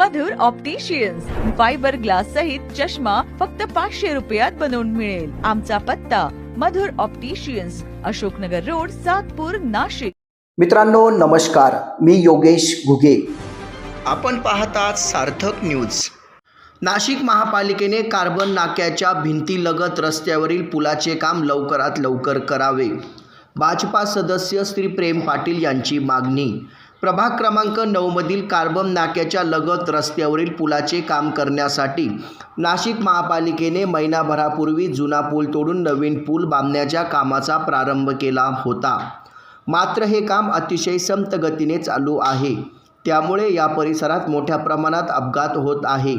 मधुर opticians fibre glass सहित चष्मा फक्त पाचशे रुपयात बनवून मिळेल. आमचा पत्ता मधुर ऑप्टिशियन्स अशोकनगर रोड सातपूर नाशिक. मित्रांनो नमस्कार. मी योगेश घुगे. आपण पाहतात सार्थक न्यूज नाशिक महापालिकेने कार्बन नाक्याच्या भिंतीलगत रस्त्यावरील पुलाचे काम लवकरात लवकर करावे. भाजपा सदस्य श्री प्रेम पाटील यांची मागणी. प्रभाग क्रमांक नऊमधील कार्बन नाक्याच्या लगत रस्त्यावरील पुलाचे काम करण्यासाठी नाशिक महापालिकेने महिनाभरापूर्वी जुना पूल तोडून नवीन पूल बांधण्याच्या कामाचा प्रारंभ केला होता. मात्र हे काम अतिशय संत गतीने चालू आहे. त्यामुळे या परिसरात मोठ्या प्रमाणात अपघात होत आहे.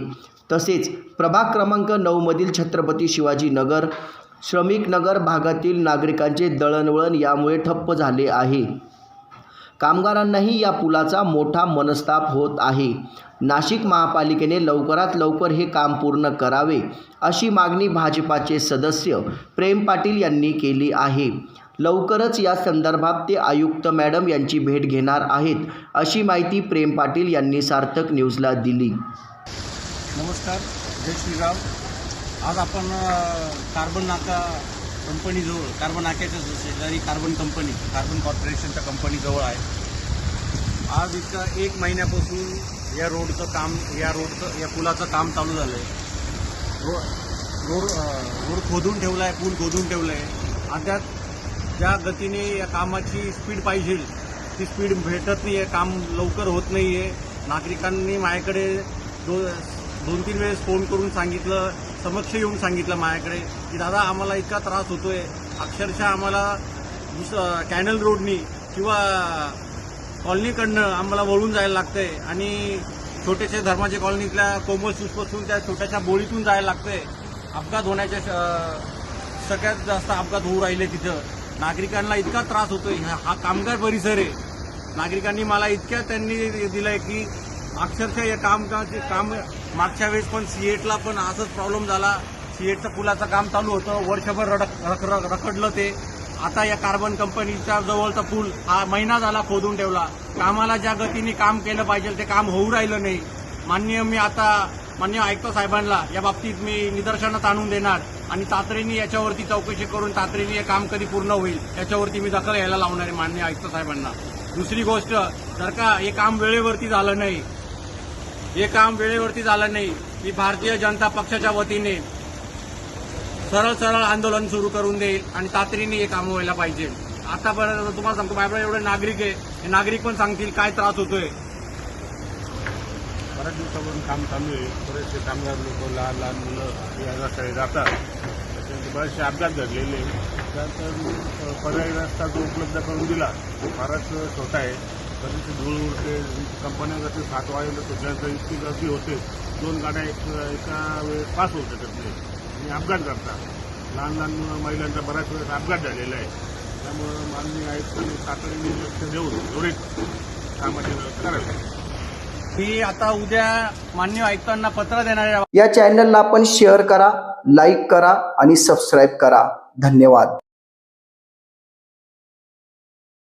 तसेच प्रभाग क्रमांक नऊमधील छत्रपती शिवाजी नगर श्रमिक नगर भागातील नागरिकांचे दळणवळण यामुळे ठप्प झाले आहे. कामगारांनाही या पुलाचा मोठा मनस्ताप होत आहे. नाशिक महापालिकेने लवकरात लवकर हे काम पूर्ण करावे अशी मागणी भाजपाचे सदस्य प्रेम पाटील यांनी केली आहे. लवकरच या संदर्भात ते आयुक्त मॅडम यांची भेट घेणार आहेत अशी माहिती प्रेम पाटील यांनी सार्थक न्यूजला दिली. नमस्कार जय श्रीराम. आज आपण कार्बन नाका कंपनीजवळ कार्बन नाक्याच्या शेजारी कार्बन कंपनी कार्बन कॉर्पोरेशनच्या कंपनीजवळ आहे. आज इतका एक महिन्यापासून या रोडचं काम या रोडचं या पुलाचं काम चालू झालं आहे रो रोड रोड खोदून ठेवला आहे पूल खोदून ठेवलं आहे आता ज्या गतीने या कामाची स्पीड पाहिजे ती स्पीड भेटत नाही आहे काम लवकर होत नाही आहे नागरिकांनी माझ्याकडे दो दोन तीन वेळेस फोन करून सांगितलं समक्ष येऊन सांगितलं माझ्याकडे की दादा आम्हाला इतका त्रास होतोय. अक्षरशः आम्हाला दुस कॅनल रोडनी किंवा कॉलनीकडनं आम्हाला वळून जायला लागतंय. आणि छोटेशा धर्माच्या कॉलनीतल्या कोमल सुसपासून त्या छोट्याशा बोळीतून जायला लागतंय. अपघात होण्याच्या श- सगळ्यात जास्त अपघात होऊ राहिले तिथं. नागरिकांना इतका त्रास होतोय. हा हा कामगार परिसर आहे. नागरिकांनी मला इतक्या त्यांनी दिलंय की अक्षरशः या काम काम मागच्या वेळेस पण सीएटला पण असंच प्रॉब्लेम झाला. सीएटचं पुलाचं काम चालू होतं. वर्षभर रडक रख- रखडलं ते. आता या कार्बन कंपनीच्या जवळचा पूल हा महिना झाला खोदून ठेवला. कामाला ज्या गतीने काम केलं पाहिजे ते काम होऊ राहिलं नाही. मान्य मी आता मान्य आयुक्त साहेबांना या बाबतीत मी निदर्शनात आणून देणार आणि तातडीने याच्यावरती चौकशी करून तातडीने हे काम कधी पूर्ण होईल याच्यावरती मी दखल यायला लावणार आहे मान्य आयुक्त साहेबांना. दुसरी गोष्ट जर का हे काम वेळेवरती झालं नाही हे काम वेळेवरती झालं नाही. मी भारतीय जनता पक्षाच्या वतीने सरळ सरळ आंदोलन सुरू करून देईल आणि तातडीने हे काम व्हायला पाहिजे. आतापर्यंत तुम्हाला सांगतो माझ्याकडे एवढे नागरिक आहे. हे नागरिक पण सांगतील काय त्रास होतोय. बऱ्याच दिवसापासून काम चालू आहे. बरेचसे कामगार लोक लहान लहान मुलं या रस्त्याने जातात. त्याच्यानंतर बरेचसे अपघात घडलेले. त्यानंतर पर्यायी रस्ता जो उपलब्ध करून दिला तो फारच छोटा आहे. बरेचसे धूळ उडते कंपन्यांकडे सात वाजेला सुटल्यानंतर इतकी गर्दी होते. दोन गाड्या एक एका वेळेस पास होऊ शकत नाही आणि अपघात करतात लहान लहान मुलं- महिलांचा बऱ्याच वेळेस अपघात झालेला आहे. त्यामुळं माननीय आयुक्तांनी तातडीने लक्ष देऊन त्वरित कामाची व्यवस्था करावी. मी आता उद्या मान्य आयुक्तांना पत्र देणार आहे या चॅनलला आपण शेअर करा लाईक करा आणि सबस्क्राईब करा. धन्यवाद.